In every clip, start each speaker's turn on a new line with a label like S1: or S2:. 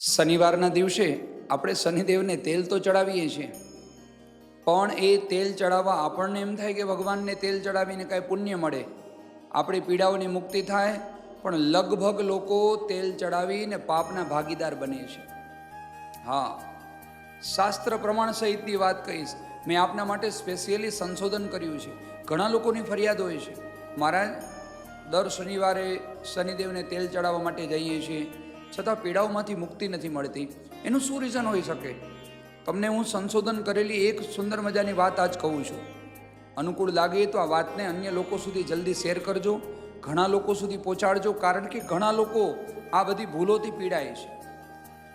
S1: શનિવારના દિવસે આપણે શનિદેવને તેલ તો ચડાવીએ છીએ, પણ એ તેલ ચડાવવા આપણને એમ થાય કે ભગવાનને તેલ ચડાવીને કાંઈ પુણ્ય મળે. આપણી પીડાઓની મુક્તિ થાય, પણ લગભગ લોકો તેલ ચડાવીને પાપના ભાગીદાર બને છે. હા, શાસ્ત્ર પ્રમાણ સહિતની વાત કહીશ. મેં આપના માટે સ્પેશિયલી સંશોધન કર્યું છે. ઘણા લોકોની ફરિયાદ હોય છે. મારા દર શનિવારે શનિદેવને તેલ ચડાવવા માટે જઈએ છીએ. છતાં પીડાઓમાંથી મુક્તિ નથી મળતી. એનું શું રીઝન હોઈ શકે? તમને હું સંશોધન કરેલી એક સુંદર મજાની વાત આજ કહું છું. અનુકૂળ લાગે તો આ વાતને અન્ય લોકો સુધી જલ્દી શેર કરજો, ઘણા લોકો સુધી પહોંચાડજો, કારણ કે ઘણા લોકો આ બધી ભૂલોથી પીડાય છે.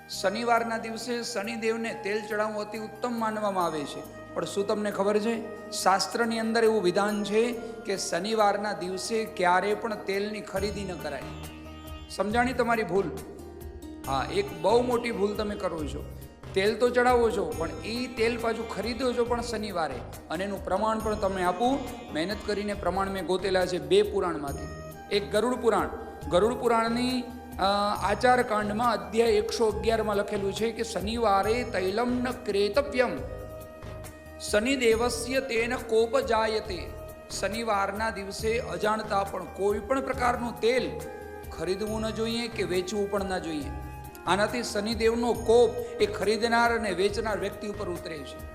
S1: શનિવારના દિવસે શનિદેવને તેલ ચડાવવું અતિ ઉત્તમ માનવામાં આવે છે. પણ શું તમને ખબર છે? શાસ્ત્રની અંદર એવું વિધાન છે કે શનિવારના દિવસે ક્યારે પણ તેલની ખરીદી ન કરાય. સમજાણી તમારી ભૂલ? હા, એક બહુ મોટી ભૂલ તમે કરો છો. તેલ તો ચડાવો છો, પણ એ તેલ પાછું ખરીદો છો પણ શનિવારે. અને એનું પ્રમાણ પણ તમને આપું. મહેનત કરીને પ્રમાણ મેં ગોતેલા છે બે પુરાણમાંથી. એક ગરુડ પુરાણ. ગરુડ પુરાણની આચારકાંડમાં અધ્યાય એકસો અગિયારમાં લખેલું છે કે શનિવારે તૈલમ ન ક્રેતવ્યમ. શનિદેવસ્ય તેન કોપ જાયતે શનિવારના દિવસે અજાણતા પણ કોઈ પણ પ્રકારનું તેલ ખરીદવું ન જોઈએ કે વેચવું પણ ન જોઈએ? આનાથી શનિદેવનો કોપ એ ખરીદનાર અને વેચનાર વ્યક્તિ ઉપર ઉતરે છે.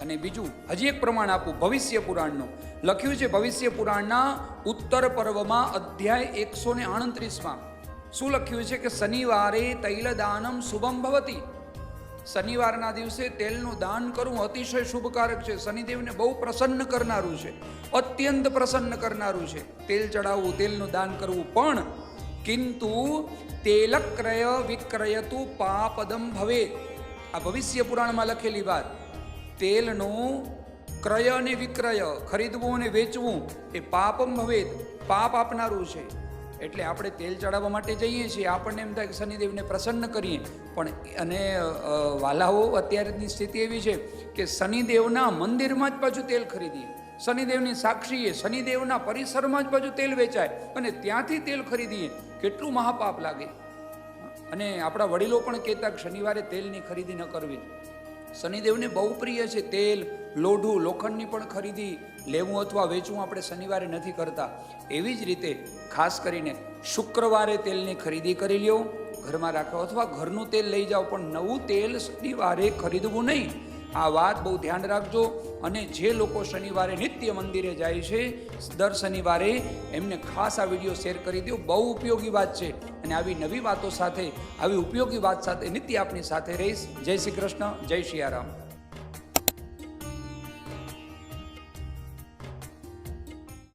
S1: અને બીજું, હજી એક પ્રમાણ આપું, ભવિષ્ય પુરાણનું. લખ્યું છે ભવિષ્ય પુરાણના ઉત્તર પર્વમાં અધ્યાય એકસો ને આણત્રીસમાં. શું લખ્યું છે કે શનિવારે તૈલદાનમ શુભમ ભવતી? શનિવારના દિવસે તેલનું દાન કરવું અતિશય શુભકારક છે. શનિદેવને બહુ પ્રસન્ન કરનારું છે. અત્યંત પ્રસન્ન કરનારું છે. તેલ ચડાવવું, તેલનું દાન કરવું પણ કિંતુ તેલક્રય વિક્રયતુ પાપદમ ભવે આ ભવિષ્ય પુરાણમાં લખેલી વાત તેલનું ક્રય અને વિક્રય ખરીદવું અને વેચવું એ પાપમ ભવે પાપ આપનારું છે એટલે આપણે તેલ ચડાવવા માટે જઈએ છીએ આપણને એમ થાય કે શનિદેવને પ્રસન્ન કરીએ પણ અને વાલાઓ અત્યારની સ્થિતિ એવી છે કે શનિદેવના મંદિરમાં જ પાછું તેલ ખરીદીએ શનિદેવની સાક્ષીએ શનિદેવના પરિસરમાં જ બાજુ તેલ વેચાય અને ત્યાંથી તેલ ખરીદીએ. કેટલું મહાપાપ લાગે. અને આપણા વડીલો પણ કહેતા કે શનિવારે તેલની ખરીદી ન કરવી. શનિદેવને બહુ પ્રિય છે તેલ, લોઢું, લોખંડની પણ ખરીદી, લેવું અથવા વેચવું આપણે શનિવારે નથી કરતા. એવી જ રીતે ખાસ કરીને શુક્રવારે તેલની ખરીદી કરી લ્યો. ઘરમાં રાખો અથવા ઘરનું તેલ લઈ જાઓ, પણ નવું તેલ શનિવારે ખરીદવું નહીં. આ વાત બહુ ધ્યાન રાખજો અને જે લોકો શનિવારે નિત્ય મંદિરે જાય છે, દર શનિવારે એમને ખાસ આ વીડિયો શેર કરી દો. બહુ ઉપયોગી વાત છે. અને આવી નવી વાતો સાથે, આવી ઉપયોગી વાત સાથે નિત્ય આપની સાથે રહીશ. જય શ્રી કૃષ્ણ, જય શ્રી રામ